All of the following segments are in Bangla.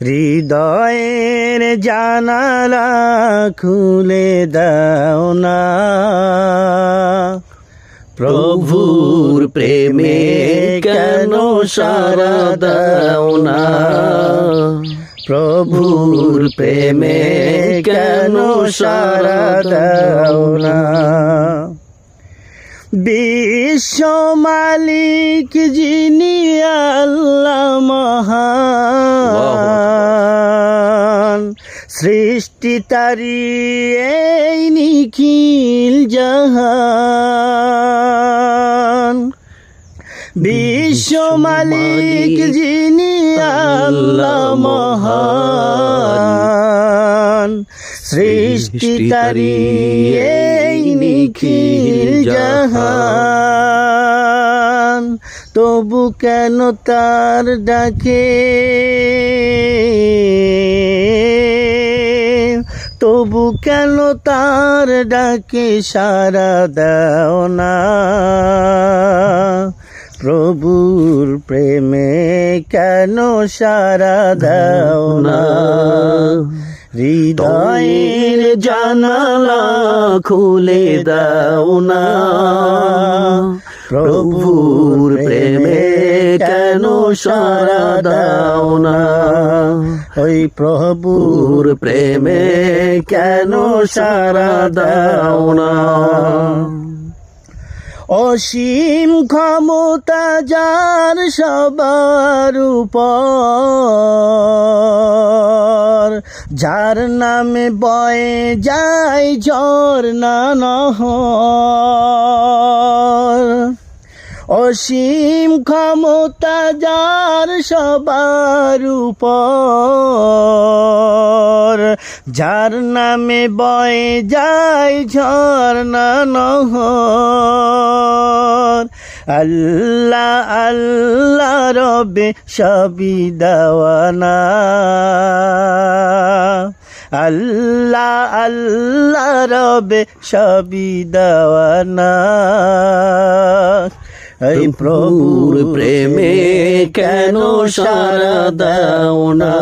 হৃদয়ের জানালা খুলে দাও না। প্রভুর প্রেমে কেন সারা দাও না? প্রভুর প্রেমে কেন সারা দাও না? বিশ্ব মালিক যিনি আল্লাহ মহান। সৃষ্টি তারি এই নিখিল জাহান। বিশ্ব মালিক যিনি আল্লাহ মহান। সৃষ্টি তারি এই নিখিল জাহান। তবু কেন তার ডাকে? তবু কেন তার ডাকে সারা দাও না? প্রভুর প্রেমে কেন সারা দাও না? হৃদয়ের জানালা খুলে দাও না? প্রভুর প্রেমে সারা দাও না। ওই প্রভুর প্রেমে কেন সারা দাও না? অসীম ক্ষমতা যার সবার উপর, যার নামে বয়ে যায় ঝর্ণা নহর। অসীম ক্ষমতা যার সবার উপর। যার নামে বয়ে যায় ঝর্ণা নহর। আল্লাহ আল্লাহ রবে সবই দেওয়ানা। আল্লাহ আল্লাহ রবে সবই দেওয়ানা। এই প্রভুর প্রেমে কেন সারা দাও না?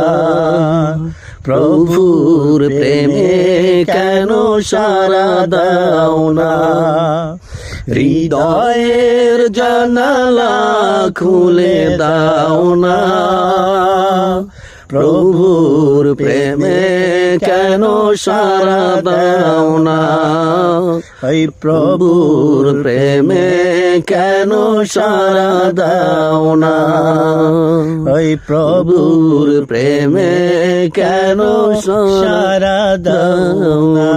প্রভুর প্রেমে কেন সারা দাও না? হৃদয়ের জানালা খুলে দাও না। প্রভুর প্রেমে সারা দাও না। এই প্রভুর প্রেমে কেন সারা দাও না? এই প্রভুর প্রেমে কেন সারা দাও না?